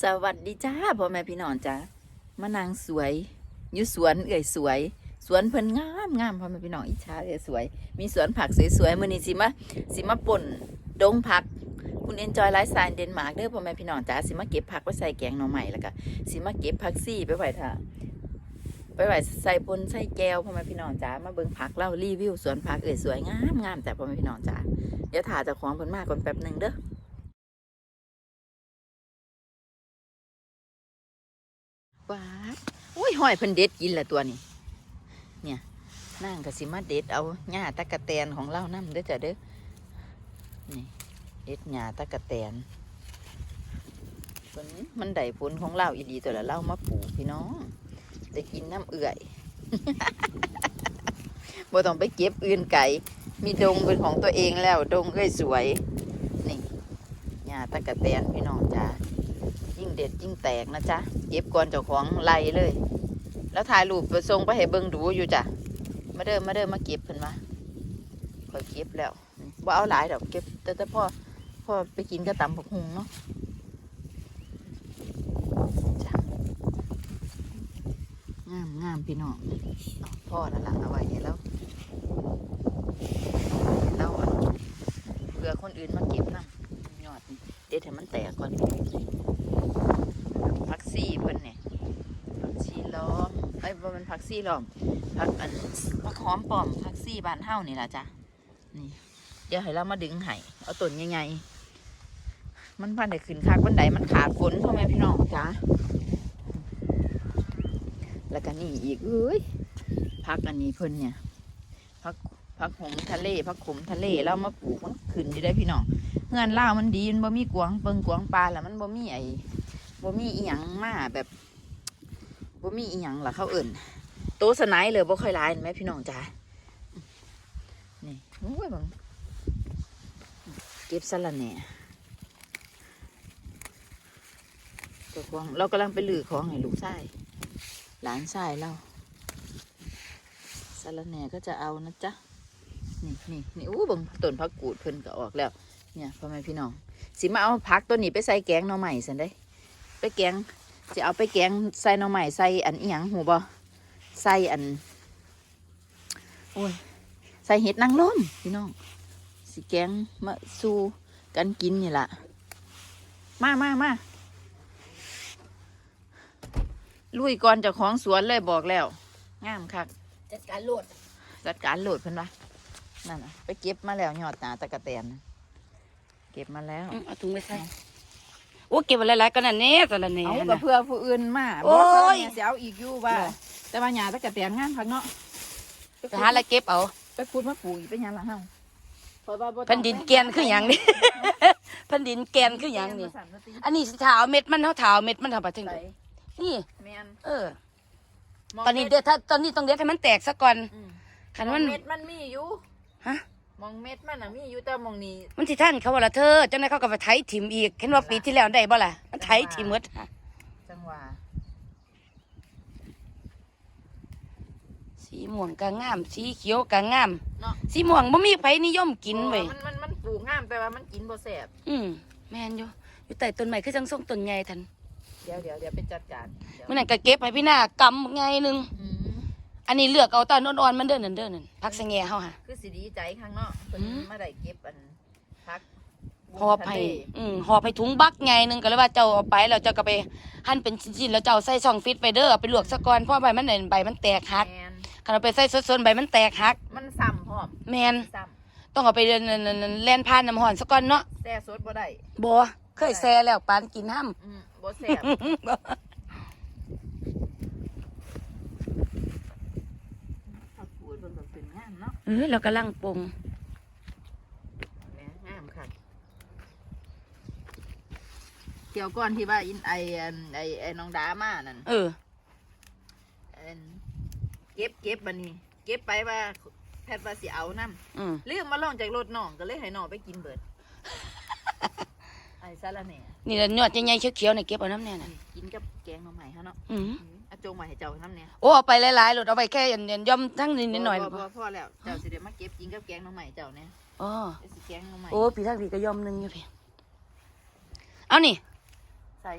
สวัสดีจ้าพ่อแม่พี่น้องจ้ามานางสวยอยู่สวนเอ่ยสวย สวนเพิ่นงามงามพ่อแม่พี่น้องอิจฉาเอ่ยสวย มีสวนผักสวยๆมื้อนี้สิมาสิมาป่นดงผัก คุณเอนจอยไลฟ์สไตล์เดนมาร์กเด้อพ่อแม่พี่น้องจ้าสิมาเก็บผักไว้ใส่แกงหน่อใหม่แล้วก็สิมาเก็บผักซี่ไปไว้ท่าไปไว้ใส่ปนใส่แก้วพ่อแม่พี่น้องจ้ามาเบิ่งผักเล่ารีวิวสวนผักเอ่ยสวยงามงามจ้าพ่อแม่พี่น้องจ้าเดี๋ยวถ่าจะของเพิ่นมาก่อนแป๊บหนึงเด้อ ว้าดอุ้ยหอยเพิ่นเด็ดกินละตัวนี้ เนี่ยนั่งกับสิมาเด็ดเอาหญ้าตะกะแตนของเรานั่เด้อจ้ะเด้อนี่เด็ดหญ้าตะกะแตนผลมันได้ผลของเราอีดีตัวละเรามาปลูกพี่น้องจะกินน้ำเอื่อยบ่ต้องไปเก็บอื่นไก่ มีดงเป็นของตัวเองแล้ว ดงเอ้ยสวย นี่หญ้าตะกะแตนพี่น้องจ้า เด็ดยิ่งแตกนะจ๊ะเก็บก่อนเจ้าของไล่เลย แล้วถ่ายรูปไปส่งไปให้เบิ่งดูอยู่จ้ะมาเดิมมาเดิมมาเก็บเพิ่นมาคอยเก็บแล้วว่าเอาหลายดอกเก็บ แต่แต่พ่อพ่อไปกินกระตำผักหุงเนาะจ้ะงามงามพี่น้องพ่อนั่นละเอาไว้ให้แล้วเราเผื่อคนอื่นมาเก็บน้ำยอดนี่เด็ดให้มันแตกก่อน ซี่เพิ่นเนี่ยผักชีล้อมไอ้ยบ่มันผักซี่ล้อมผักอันผักหอมป้อมผักซี่บ้านเฮานี่ล่ะจ้ะนี่ เดี๋ยวให้เรามาดึงไห้เอาต้นใหญ่ๆมันพันได้ขึ้นคักบันไดมันขาดฝนพ่อแม่พี่น้องจ้ะแล้วก็นี่อีกเอ้ยผักอันนี้เพิ่นเนี่ยผักผักหงทะเลผักขมทะเลเรามาปลูกมันขึ้นอยู่ได้พี่น้องเงินล่ามันดีมันบ่มีกวางเปิงกวางปลาแล้วมันบ่มีไอ บ่มีอีหยังมาแบบบ่มีอีหยังล่ะเขาเอิ่นโต๊ะสไนด์เลยบ่ค่อยหลายไหมพี่น้องจ๋านี่โอ้ยบังเก็บสะละแหน่ตัวของเรากำลังไปลือของให้ลูกชายหลานชายเราสละแหน่ก็จะเอานะจ๊ะนี่นี่นี่อู้บังต้นพักกูดเพิ่นก็ออกแล้ว เนี่ยพ่อแม่พี่น้อง สิมาเอาผักตัวนี้ไปใส่แกงหน่อใหม่สันได้ ไปแกงจะเอาไปแกงใส่หน่อใหม่ใส่อันอีหยังหูบ่ใส่อันโอ้ยใส่เห็ดนางรมพี่น้องสิแกงมาสู่กันกินนี่ล่ะมามามาลุยก่อนเจ้าของสวนเลยบอกแล้วงามคักจัดการโหลดจัดการโหลดเพิ่นวะนั่นน่ะไปเก็บมาแล้วยอดหนาตะกะแตนน่ะเก็บมาแล้วอืมเอาถุงไปใส่โอ้เก็บไว้หลายๆกันนั่นแน่ตอนนั้นแน่เอาหั่นกับน่ะเพื่อผู้อื่นมาโอ้ยบอกว่าเนี่ยสิเอาอีกอยู่ว่าเหรอแต่ว่าหญ้าตะกะแตนงามคักเนาะไปหาอะไรเก็บเอาไปขุดมาปลูกอีกเป็นหยังล่ะเฮาเพราะว่าบ่ต้องแผ่นดินแกนคือหยังนี่ แผ่นดินแกนคือหยังนี่แกมาสั่มาติอันนี้สิถาวเม็ดมันเท่าถาวเม็ดมันเท่าปะถึงใส่นี่ แม่นเออ มงตอนนี้ม็เดี๋ยวถ้าตอนนี้ต้องเด็ดให้มันแตกซะก่อนอืมคันมอมังนเม็ดมันมีอยู่ฮะ มองเม็ดมันน่ะมีอยู่แต่มองนี้มันสิท่านเขาว่าละเธอจังได๋เขาก็ไปไถถิ่มอีกเห็นว่าปีที่แล้วได้บ่ล่ะมันไถถิ่มหมดฮะจังหวะสีม่วงก็งาม สีเขียวก็งาม เนาะสีม่วงบ่มีไผนิยมกินเว้ยมันมันมันปลูกงามแต่ว่ามันกินบ่แซ่บอืมแม่นอยู่อยู่ใต้ต้นไม้คือจังส่งต้นใหญ่ทันเดี๋ยวเดี๋ยวเดี๋ยวไปจัดการเดี๋ยว มื่อนั้นก็เก็บให้พี่หน้ากำไงหนึง อืม อันนี้เลือกเอาตอนอ่อนๆมันเด้อนั่นเด้อนั่นพักสะแงเฮาฮะคือสิดีใจข้างเนาะเพิ่นอืม มาได้เก็บอันพักหอบให้อืมหอบให้ถุงบักไงหนึงก็เลยว่าเจ้าเอาไปแล้วเจ้าก็ไปหั่นเป็นชิ้นๆแล้วเจ้าใส่ช่องฟิตไปเด้อเอาไปลวกซะก่อนเพราะใบมันเนี่ยใบมันแตกหักแมนคันเอาไปใส่สดๆใบมันแตกหักมันซ้ำพร้อมแมนซ้ต้องเอาไปเดินแล่นผ่านน้ำห้อนซะก่อนเนาะำแซ่สดบ่ได้บ่เคยแซ่แล้วปานกินห้ํอืมบ่แซ่บผักกูดเพิ่นก็เป็น งามเนาะเอ้ยเรากำลังปรุงแหมงามค่ะเกี่ยวก่อนที่ว่าอินไออันไอไอน้องดามานั่นเอออันเก็บเก็บบัดนี้ เก็บไปว่าแพทย์ว่าสิเอานํอืมลืมมาลองจากรถน้องก็เลยให้น้องไปกินเบิดไอ้ ซาลาเนี่ยนี่ละยอดใหญ่ๆเขียวๆนี่เก็บเอาน้ำแน่น่ะกินกับแกงหน่อไม้ฮะเนาะอืมอาจงมาให้เจ้าน้ำเนี่ยโอ้เอาไปหลายๆโลดเอาไปแค่ยันๆย่อมทั้งนิดๆหน่อยๆพน่ะพพออพอแล้วเจ้าสิเดี๋ยวมาเก็บกินกับแกงหน่อไม้เจ้าเนี่ยอ๋อไอ้สิแกงหน่อไม้โอ้พี่ทักพี่ก็ยอมหนึงอยู่พี่เอานี่ใส่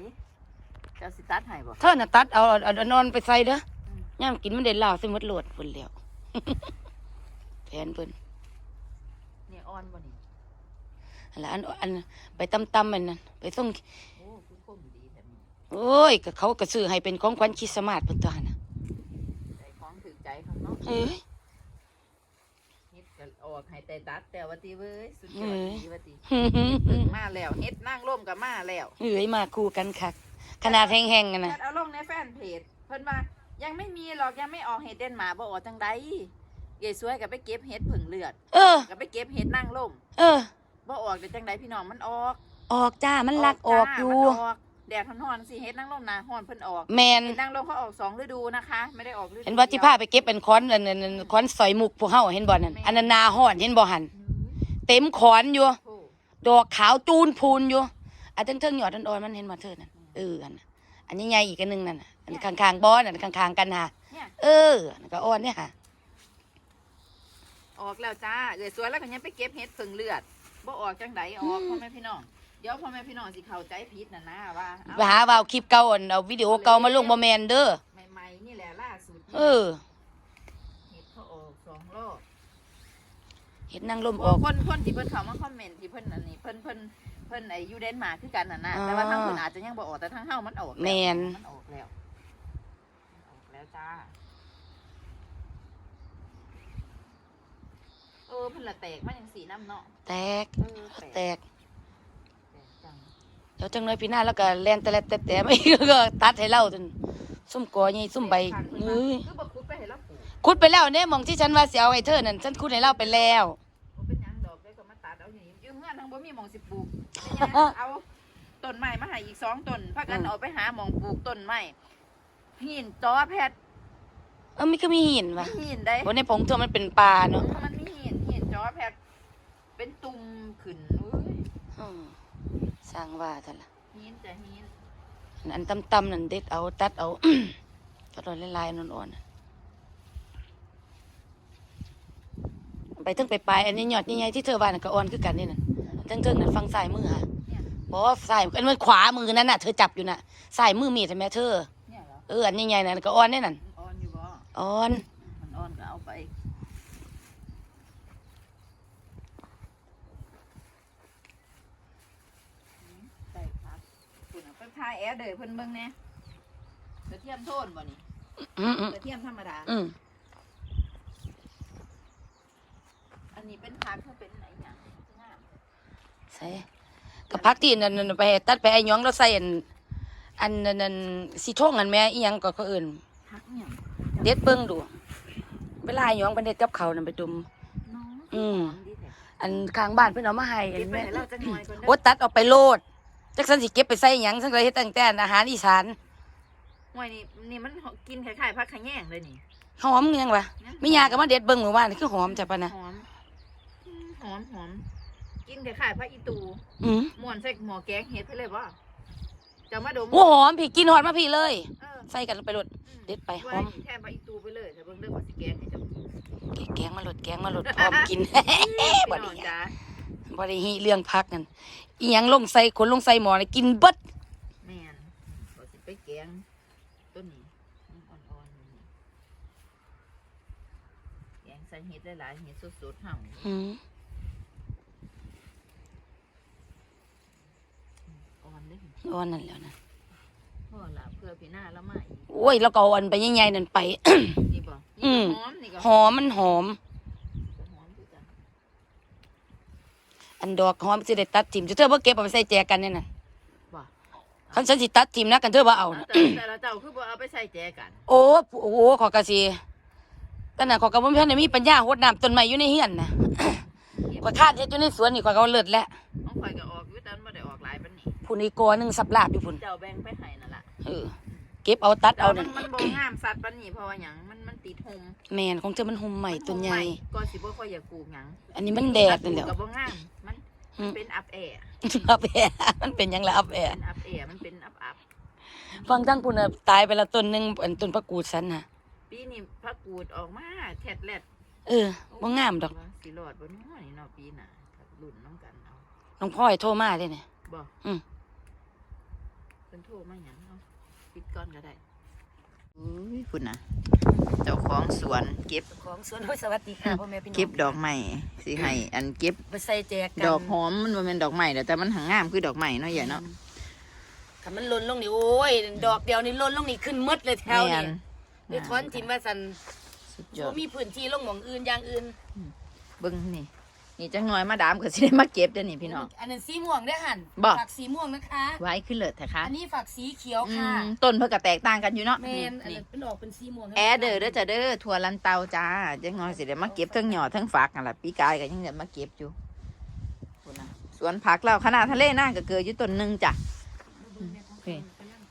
จ้าสิตัดให้บ่เธอน่ะตัดเอาเอาเอานอนไปใส่เด้ออืมย่ามกินมันได้ลาวใส่หมดโหลดพุ่นแล้วแผนเพิ่นนี่อ่อนบ่นี่ อันละอันอันไปตำๆมันนั่นไปส่งโอ้คือคมดีแต่นี่โอ้ยก็เขาก็ซื้อให้เป็นของขวัญคริสต์มาสเพิ่นตัวหั่นน่ะใจของถึกใจของเนาะเอ้ยเฮ็ดก็ออกให้แต่ตัดแต่ว่าติเว้ยสุดยอเอ้ดยดีว่าติหึหึหึเพิ่งมาแล้วเฮ็ดนั่งร่มกับมาแล้วเอ้ยมาคู่กันคักขนาดแห้งๆกันน่ะจัดเอาลงในแฟนเพจเพิ่นว่ายังไม่มีหรอกยังไม่ออกเฮ็ดเดนมาร์กบ่ออกจังไดยายสวยก็ไปเก็บเฮ็ดผึ่งเลือด เออก็ไปเก็บเฮ็ดนั่งร่มเออ บ่ออกได้จังไดพี่น้องมันออกออกจ้ามันลักออกอยู่มันออกแดดร้อนๆสิเฮ็ดนั่งร่มนะร้อนเพิ่นออกแมนเฮ็ดนั่งร่มเขาออกสองฤดูนะคะ ไม่ได้ออกฤดูเห็นว่าที่ดียวพาไปเก็บเป็นค้อนอันนั้นอันนั้นค้อนสอยมุกพวกเฮาเห็นบ่นั่นอันนั้นนาฮ้อนเห็นบ่หันอืมเต็มค้อนอยู่โอ้ดอกขาวจูนพูนอยู่อันเทิงๆหยอดอ่อนๆมันเห็นบ่เธอนั่นเอออันน่ะอันนี้ใหญ่อีกอันหนึงนั่นน่ะอันข้างๆบ่อนั่นข้างๆกันค่ะเนี่ยเอออันก็อ่อนเนี่ยค่ะออกแล้วจ้าเอ้ยสวยแล้วก็ยังไปเก็บเฮ็ดผึ่งเลือด บ่ออกจังไดออกพ่อแม่พี่น้องเดี๋ยวพ่อแม่พี่น้องสิเข้าใจผิดน่ะนะว่าเอ้าไปหาว่าเอาคลิปเก่าอันเอาวิดีโอเก่ามาลงบ่แม่นเด้อใหม่ๆนี่แหละล่าสุดเออเห็ดเขาออกสองรอบเฮ็ดนั่งลมออออกกคนคนที่เพิ่นเข้ามาคอมเมนต์ที่เพิ่นอันนี้เพิ่นเพิ่นเพิ่นไอ้ยูเดนมาร์กคือกันน่ะนะอ๋อแต่ว่าทางเพิ่นอาจจะยังบ่ออกแต่ทางเฮามันออกล้วแม่นมันออกแล้วมันออกแล้วจ้า ออเพิ่นละแตกมาจังสีน้ำเนาะแตกเออแตแตกกแตกจังเดี๋ยวจังเลยพี่หน้าแล้วก็แล่นแต่ละแต่แต่ไม่ ก็ตัดให้เราจนซุ่มกอใหญ่ซุ่มใบแตกขาดขึ้นมาเอ้ยคือบ่คุดไปให้เราปลูกขุดไปแล้วเนี่ยหมองที่ฉันว่าสิเอาให้เธอนั่นฉันขุดให้เราไปแล้ว บ่เป็นหยังดอกเดี๋ยวก็มาตัดเอาอย่างนี้อยู่เฮือนทางบ่มีหม่องสิปลูกเป็นหยังเอาต้นไม้มาให้อีกสองต้นพากันอืมเอาไปหาหม่องปลูกต้นไม้หินจอแพทเออมันก็มีหินว่ะหินได้บนในผงเธอมันเป็นปลาเนาะมันมีหินหินจอแพท เป็นตุ่มขึ้นอุ้ยอืมสร้างว่าท่านละหินจะหินอันตำๆนั่นเด็ดเอาตัดเอา ตัดเอาลายๆอ่อนๆน่ะไปถึงไปปลายอันนี้ยอดใหญ่ๆที่เธอว่านั่นก็อ่อนคือกันนี่น่ะเทิงๆนั่นฟังซ้ายมือค่ะเนี่ยบอกว่าซ้ายอันมันขวามือนั่นน่ะเธอจับอยู่น่ะซ้ายมือมีดใช่ไหมเธอเนี่ยเหรอเอออันใหญ่ๆนั่นก็อ่อนแน่นั่นมันอ่อนอยู่บ่อ่อน มันอ่อนก็เอาไปใส่ครับคุณเอาไปพาย แอร์เด้อเพิ่นเบิ่งแหน่กระเทียมโทนบ่นี่อืมอืมกระเทียมธรรมดา อืมอันนี้เป็นผักถ้าเป็นไหนหยังงามใส่กับพักที่นั่นนั่นไปตัดไปไอ้หยองเราใส่อันอันนั้นนั่นสีท่งอันแม่อีหยังก็เขาเอื่นผักเนี่ยเด็ดเบิ่งดู เวลาไอ้หยองเป็นเด็ดกับเขาวนั่นไปดุม น้องอืมหอดีแท้อันข้างบ้านเพิ่นเอามาให้อัเก็บนไปแม่ให้เราจักหน่อยก่อนเด้โอ้อตัดเอาไปโลด จักสันสิเก็บไปใส่หยังสังเลยเฮ็ดตั้งแต่อาหารอีสานหวยนี่นี่มันกินคล้ายๆผักขะแยงเลยนี่หอมอิหยังวะมียาก็มาเด็ดเบิ่งเมื่อวานนี่คือหอมจ้ะปะนะหอมอืมหอมหอมกินคล้ายๆผักอีตูอืมม่วนใส่หม้อแกงเฮ็ดไปเลยบ่จะมาดมโอ้หอมพี่กินหอดมาพี่เลย เออใส่กันไปโลด อืมเด็ดไปหอมไว้แทนผักอีตูไปเลยแต่เบิ่งเด้อว่าสิแกงให้เจ้ากินแกงมาโลดแกงมาโลดพร้อมกินพี่บ่น้ได้องจ้าบ่ได้ฮีเรื่องพักนั่น อีหยังลงใส่คนลงใส่หม้อนี่กินเบิดแม่นบ่สิไปแกงต้นนี้มันอ่อนๆนี่แกงใส่เห็ดหลายๆเห็ดสดๆเฮาอืมอ่อนเด้ออ่อนนั่นแหล้วนะพ่อละเพื่อพี่หน้าแล้วมาอีกโอ้ยแล้วก็เอาอันไปใหญ่ๆนั่นไป นี่บ่อืนี่มก็หอมนี่ก็หอมมันหอม หอมด้วยกัน อันดอกหอมสิได้ตัดทิมเธอบ่เก็บเอาไปใส่แจกันเนี่ยน่ะบ่คันฉันสิตัดทิมนะกันเธอบ่เอาเอานะแต่แต่ละเจ้าคือบ่เอาไปใส่แจกัน โอ้โอ้ขอกะสิแต่น่ะขอยก็บ่มีทันได้มีปัญญาหดน้ำต้นไม้อยู่ในเฮือนน่ะข่อยคาดเฮ็ดอยู่ในสวนนี่ข่อยก็เอาเลิศแล้วน้องข่อยก็ออกอยู่แต่มันบ่ได้ออกหลายปานนี้ผู้นี้กอหนึงสับลาบอยู่พุ่นเจ้าแบ่งไปให้นั่นล่ะเออเก็บเอาตัดเอาแต่นั่มันนมันบ่งามสัตว์ปานนี้เพราะว่าหยังมันมันติดหมแม่นของเธอมันหุ่มใหม่ต้นใหญ่ก็สิบ่ค่อยอยากปลูกหยังอันนี้มันแดดนั่นแหละก็บ่งาม มันอืมเป็นอับแอร์อับแอร์มันเป็นหยังละอับแอร์เป็นอับแอร์มันเป็นอับอับฟังทั้งพุ่นน่ะตายไปละต้นหนึงอันต้นประกูดสันน่ะ ปีนี้ผักกูดออกมาแทดแลดเออบ่งามดอกว่าสิรอดบ่เนาะนี่เนาะปีหน้ากับรุ่นน้องกันเอาน้องพ่อยโทรมาเลยเนี่ย บ่อืม เป็นโทรมาหยังเนาะปิดก่อนก็ได้ อุ้ยคุณนะเจ้าของสวนเก็บของสวนโอ้ยสวัสดีค่ะพ่อแม่พี่น้องเก็บดอกไม้สิให้อันเก็บไปใส่แจกกันดอกหอมมันบ่แม่นดอกไม้แต่มันหางงามคือดอกไม้เนาะใหญ่เนาะถ้ามันหล่นลงนี่โอ้ยดอกเดียวนี่หล่นลงนี่ขึ้นหมดเลยแถวแม่นี่นได้ถอนทิมว่าสันสุดยอบ่ดมีพื้นที่ลงหมองอื่นอย่างอื่นเบิ่งนี่ นี่จังน้อยมาดามก็สิได้มาเก็บเด้อนี่พี่น้อง อันนั้นสีม่วงได้อหันบ่ฝักสีม่วงนะคะไว้ขึ้นเลิศแท้คะอันนี้ฝักสีเขียวอืค่ะมต้นเพิ่นก็แตกต่างกันอยู่เนาะแมนอันนี่นั้นเป็นออกเป็นสีม่วงแอร์เด้อเด้อจ้ะเด้อถั่วลันเตาจ้าจังน้อยสิได้มาเก็บทั้งหยอดทั้งฝักนั่นล่ะปีกายก็ยังได้มาเก็บอยู่พุ่นน่ะสวนผักเราขนาดทะเลน่าก็เกิดอยู่ต้นหนึงจ้ะนี่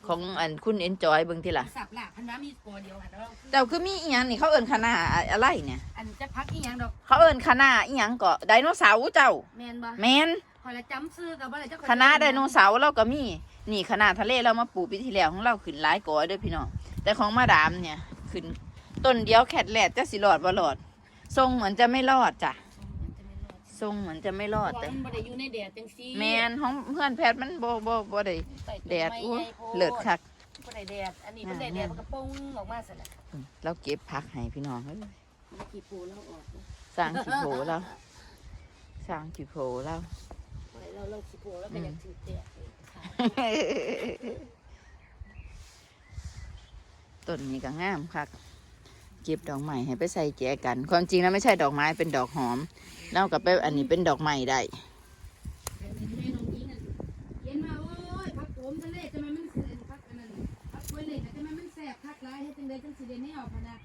ของอันคุณเอ็นจอยเบิ่งที่ล่ะ สับหลักพันน้ำมีตัวเดียวค่ะแล้วเราแต่คือมีอีหยังนี่เขาเอิ้นคณะอะไรเนี่ย อันจะพักอีหยังดอกเขาเอิ้นคณะอีหยังก็ไดโนเสาร์เจ้า แมนบ่แม่นคอยละจำซื้อกับว่าอะไรเจ้าคณะไดโนเสาร์เราก็มี นี่คณะทะเลเรามาปลูกปีที่แล้วของเราขึ้นหลายกอเด้อพี่น้อง แต่ของมาดามเนี่ยขึ้นต้นเดียวแคดแลดจะสิรอดบ่รอด ทรงเหมือนจะไม่รอดจ้ะ ทรงเหมือนจะไม่รอดแต่แต่มันบ่ได้อยู่ในแดดจังซี่แมนของเพื่อนแพทย์มันบ่บ่บ่ได้ใส่ต้นแดดไม้อู้ใหญ่โพเลิศคักบ่ได้แดดอันนี้มันได้แดดมันก็ปงออกมาซะแล้วอืมเราเก็บผักให้พี่น้องเอ้ยมันกี่ปูแล้วออกนะสร้างขี้โผเราสร้างขี้โผเราเราเราขี้ปูแล้วก็อยากถือแดดเลยค่ะต้นนี้ก็งามคักเก็บดอกไม้ให้ไปใส่แจกัน ความจริงแล้วไม่ใช่ดอกไม้เป็นดอกหอม แล้วกับไปอันนี้เป็นดอกไม้ได้แม่น้องหญิงน่ะเย็นมาโอ้ยพักโขมทะเลจะมันมันเสียพักอันนั้นพักกล้วยเลยแต่จะมันมันแสบพักหลายเฮ็ดจังไดจังสิได้แนวพะนะ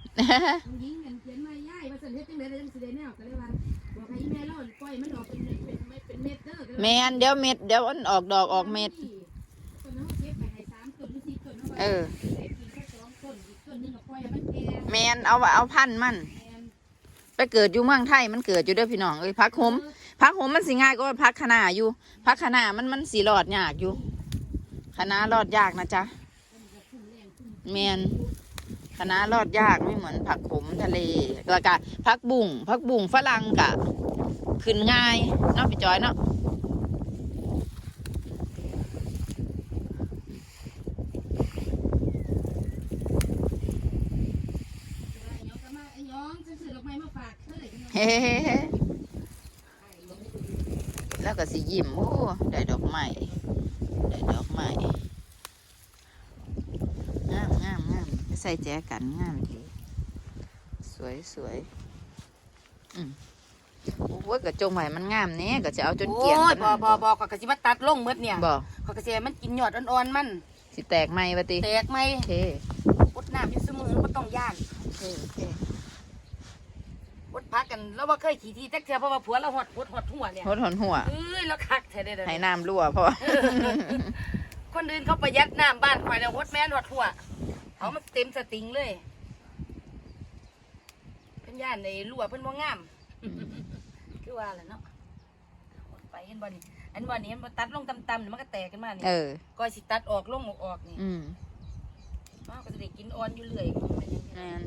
น้องหญิงเงินเขียนมาย่ายว่าสันเฮ็ดจังไดจังสิได้แนวก็เลยว่าบอกให้แม่เล่าปล่อยมันออกเป็นเม็ดเป็นเม็ดเป็นเม็ดเด้อก็เลยแมนเดี๋ยวเม็ดเดี๋ยวมันออกดอกออกเม็ดต้นเฮาเก็บไปให้สามต้นหรือสี่ต้นเฮาไว้เออได้กินแค่สองต้นอีกต้นหนึงก็ปล่อยให้มันแก่แมนเอาเอาพันธุ์มันแม่น ไปเกิดอยู่เมืองไทยมันเกิดอยู่ด้วยพี่น้องเอ้ยพักหมพักหมมันสิง่ายกว่าพักขนาอยู่พักขนามันมันสีรอดยากอยู่คะนารอดยากนะจ๊ะเมียนคะนารอดยากไม่เหมือนผักขมทะเลแล้วก็พักบุ่งพักบุ่งฝรั่งกะขึ้นง่ายเนาะพี่จอยเนาะ ไอ้หยองก็มาไอ้หยองซื้อดอกไม้มาฝากเท่าไหร่กันเนาะ เฮ้ แล้วก็สิยิ้มโอ้ได้ดอกไม้ได้ดอกไม้งามงามงามไปใส่แจกันงามดีสวยสวยอืมโอ้ยกระจงไว้มันงามแน่ก็จะเอาจนเกลียงโอ้ยปานบ่นั้นบ่บ่ข้อยก็สิมาตัดลงหมดเนี่ยบ่ข้อยก็สิให้มันกินยอดอ่อนๆมันสิแตกไหมวะติแตกไหมโอเคอดน้ำอยู่เสมอบ่ต้องย่านโอเคโอเคอ ดพักกันแล้วบ่เคยขี่ทีจักเทื่อเพราะว่าผัวเราหดหดหดหัวเนี่ยหดหนหัวเอ้ยแล้วคักแท้เด้อเด้อให้น้ำรั่วเพราะว่าคนอื่นเขาประหยัดน้ำบ้านข่อยแล้วหดแม่นหดหัวเอามาเต็มสติงเลยเพิ่นย่านในรั่วเพิ่นบ่งามคือว่าแหละเนาะหดไปเห็นบ่นี่อันบ่นี่มันบ่ตัดลงต่ำๆนี่มันก็แตกขึ้นมานี่เออก็สิตัดออกลงออกออกนี่อืมอ้าวก็จะได้กินอ่อนอยู่เรื่อยเป็นอย่างนี้แม่น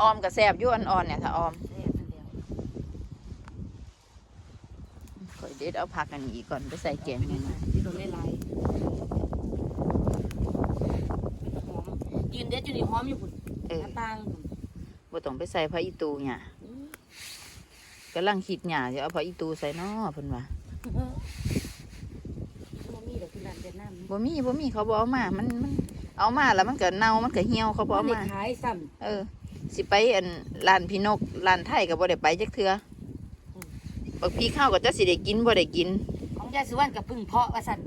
ออมกับแซบอยู่อ่อนๆเนี่ยถ้าออมแซ่บนั่นแหละข่อยเด็ดเอาผักอันนี้ก่อนไปใส่แกงนี่นะที่โดนไล่ๆหอมยืนเด็ดอยู่นี่หอมอยู่พุ่นเอหอน้าต่างพุ่นบ่ต้องไปใส่พระอีตูเนี่ยกำลังคิดหยาจะเอาพระอีตูใส่นอเพิ่นว่าบ่มีดอกที่ร้านเวียดนามบ่มีบ่มีเขาบ่เอามา มันมันเอามาแล้วมันก็เน่ามันก็เหี่ยวเขาบ่บ่เอาได้มาขายซ้เออ สิไปอันร้านพี่นกร้านไทยก็บ่ได้ไปจักเทื่อบักพี่ข้าวก็จะสิได้กินบ่ได้กินำของยายสุวรรณกับพึ่งเพาะว่าซั่น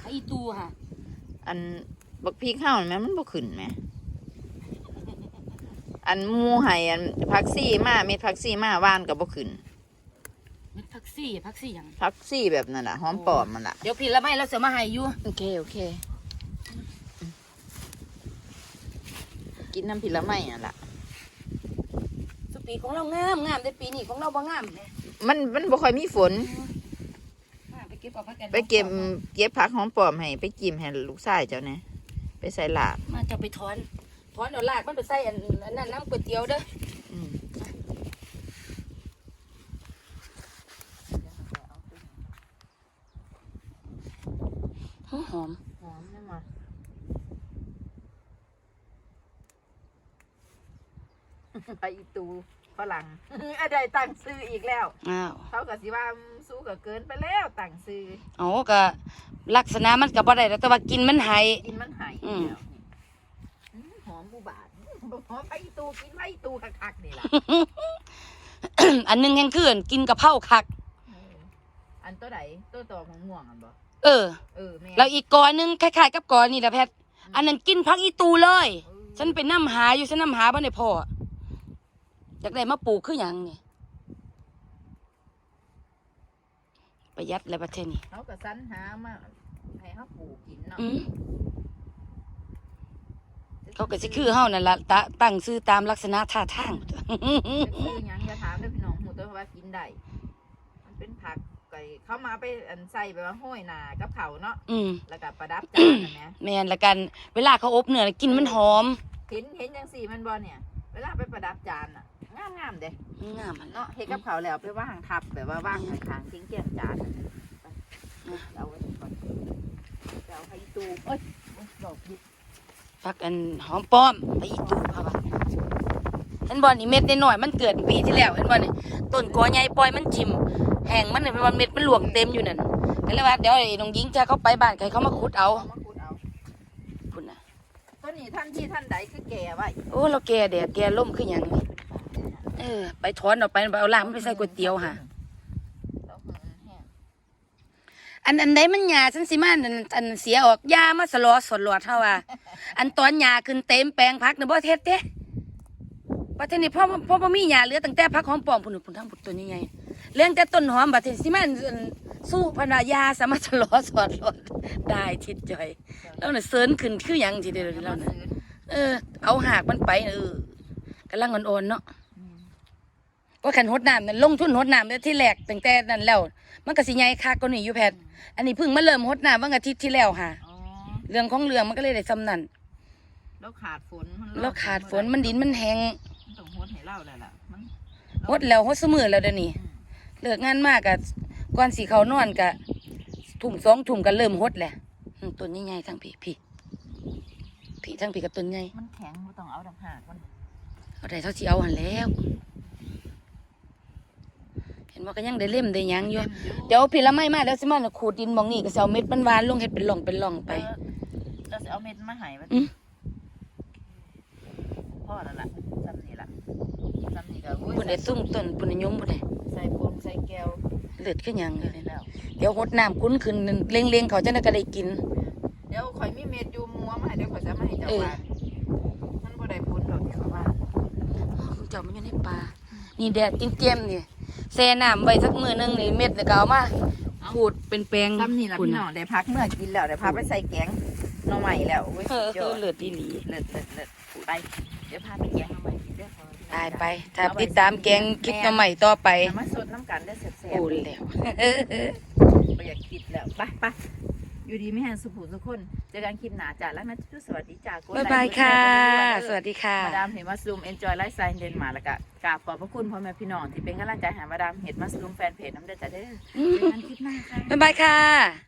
ไอ้อีตูค่ะ อันบักพี่ข้าวนี่แม่มันบ่ขึ้นแหมอันหมูให้อันผักซี่มาเม็ดผักซี่มาหวานก็บ่ขึ้นเม็ดผักซี่ผักซี่หยังผักซี่แบบนั้นน่ะหอมปลอมมันล่ะเดี๋ยวพี่ละไม่เราเสือมาให้อยู่โอเคโอเค กินน้ำผลไม้อะล่ะสุ ปีของเรางามงามแต่ปีนี้ของเราบ่งามแหมมันมันบ่ค่อยมีฝน มาไปเก็บเอาผักกันไปเก็บเก็บผักหอมปลอมให้ไปกิมให้ลูกชายเจ้าเนี่ยไปใส่ลาบมาจะไปถอนถอนเอาลากมันไปใส่อันอันนั้นน้ำก๋วยเตี๋ยวเด้ออืมหอม หอมนี่มา ไปอีตูฝรั่งอะไรตั้งซื้ออีกแล้วอ้าวเขาก็สิว่าสู้ก็เกินไปแล้วตั้งซื้อเอาก็ลักษณะมันก็บ่ได้แล้วแต่ว่ากินมันไห้กินมันหายอืมแล้วอืมหอมบูบาทหอมไปอีตูกินไปอีตูคักๆนี่ล่ะ อันหนึงแห่งคืออันกินกะเพราคักเอออันตัวไหนตัวต่อของม่วงอันบ่เออ เออแม่แล้วอีกกอหนึงคล้ายๆกับกอนี่แหละแพทย์อันนั้นกินพักอีตูเลยเออฉันไปนํหาอยู่ฉันนํหาบ่ได้พอ อยากได้มาปลูกคือหยังนี่ประหยัดแล้วประเทศนี้เขาก็สรรหามาให้เขาปลูกกินเนาะอืมเขาก็สิคือเฮานั่นล่ะตะตั้งชื่อตามลักษณะท่าทางจะคือหยังจะถามได้อพี่น้องหูตัวว่ากินได้มันเป็นผักไก่เขามาไปอันใส่แบบว่าห้อยหนากับเขาวเนาะอืมแล้วก็ประดับจานนะนะแม่นละกัน เวลาเขาอบเนื้อน่ะกลินมันหอม เห็นเห็นยังสี่มันบอเนี่ย เวลาไปประดับจานอะงามงามๆเด้งามมันเนาะเห็นกับเขาวแล้วไปว่างทับแบบว่าว่างข้างๆทิ้งเกี่ยงจานไปเอาไว้ก่อนจะเอาไปตูเอ้ยดอกยิบพักอันหอมป้อมไปอีตูค่ะว่าเห็นบ่นี่เม็ดน้อยๆมันเกิดปีที่แล้วเห็นบ่นี่ต้นกอใหญ่ปล่อยมันจิ้มแห้งมันเนี่ยมันเม็ดมันหลวงเต็มอยู่นั่นก็เลยว่าเดี๋ยวไอ้น้องหญิงจะเข้าไปบ้านใครเขามาขุดเอาเอามาขุดเอาพุ่นน่ะต้นนี้ท่านที่ท่านใดคือแก่ไว้ โอ้ เราแก่แดดแก่ล่มคือหยังนี่ เออไปถอนออกไปเอาลางมันไปใส่ก๋วยเตี๋ยวค่ะ อันอันใดมันหญ้าฉันสิมาอันอันเสียออกยามาสลอสลอดเฮาว่าอันตอนหญ้าขึ้นเต็มแปลงพักน่ะบ่เท็ดเด้ประเทศนี้พ่อพ่อบ่อมีหญ้าเหลือตั้งแต่พักหอมปลอมพุ่นพุ่นทั้งพุ่นตัวนี้ใหญ่เรื่องแต่ต้นหอมบัดนี้สิมาอันสู้พนายาสามารถสลอสอดลอดได้ทิดจ่อย แล้วน่ะเซิร์นขึ้นคือยังทีเดียวแล้วน่ะเออ เอาหากมันไปเออกำลังอ่อนๆเนาะ ว่าขันหดน้ำนั่นลงทุนหดน้ำแล้วที่แรกตั้งแต่นั้นแล้ว มันก็สิใหญ่คักกว่านี้อยู่แพทย์อันนี้เพิ่งมาเริ่มหดน้ำวันอาทิตย์ที่แล้วค่ะ อ๋อเรื่องของเรื่องมันก็เลยได้ซ้ำนั่นแล้วขาดฝนมันแล้วขาดฝนมันดินมันแห้งมันต้องโฮดให้เล่าแล้วล่ะมันหดแล้วหดเสมอแล้วเดี๋ยวนี้อืมเลิกงานมากกะก่อนสีเขานอนกะถุ่มสองถุ่มก็เริ่มหดแหละอืมต้นใหญ่ๆทั้งพี่พี่พี่ทั้งพี่กับต้นใหญ่มันแข็งมันต้องเอาดำหากมันเอาได้เท่าที่เอาหันแล้ว เห็นว่าก็ยังได้เล่มได้หยังอยู่เต็มอยู่เดี๋ยวพี่ละไม่มาแล้วสิมาน่ะขูดดินหมองนี่ก็สิเอาเม็ดมันหวานลงเฮ็ดเป็นหล่องเป็นหล่องไปเออเราจะเอาเม็ดมาใหายมันอืมพ่อแล้วล่ะซ้ำนี่ล่ะซ้ำนี่ก็อุ้ยปุ่นได้ซุ่มต้นปุ่นได้ยมปุ่นได้ใส่ปนใส่แก้วเลือดขึ้นยังเลเดี๋ยวยนี้แล้ว เดี๋ยวหดน้ำคุ้นขึ้นเล็งๆเขาจะได้ก็ได้กิน เดี๋ยวข่อยมีเม็ดอยู่มัวมาให้เดี๋ยวข่อยจะมาให้เจ้าเออวานมันบ่ได้ผลดอกที่เขาว่าคุณเจ้ามันอยู่ในป่านี่แดดเจียมๆนี่ แช่น้ำไว้สักมือหนึงนี่เม็ดนี่ก็เอามาขูดเป็นแปลงซ้ำนี่ล่ะปุ่พี่น้องได้พักเมื่อกินแล้วได้พักไปใส่แกงหน่อใหม่แล้วอุ้ยเออสุดยคืออดเลือดดีหลีเลิศเลิศเลิศไปเดี๋ยวพาไปแกงหน่อใหม่เด้อขอพี่น้องตายจ้ะไปถ้าติดตามแกงคลิปมาใหม่ต่อไปเอามาสดน้ำกันได้อแซ่บโอ้แล้วๆบ่อยากคิดแล้วไปไป อยู่ดีไม่แห้งสุขุมทุกคนเจอกันคลิปหน้าจ้าแล้วนะจุ๊สวัสดีจ้ากดบ๊ายไลบายกดแชค่ะร์กดสวัสดีค่ะ มาดามเห็ดมัสลูม enjoy life style เดนมาร์กแล้วก็กราบขอบพระคุณพ่อแม่พี่น้องที่เป็นกำลังใจให้มาดามเห็ดมัสลูมแฟนเพจน้ำเด้อจ้าเด้อเจอกันคลิปหน้าค่ะ บ๊ายบายค่ะ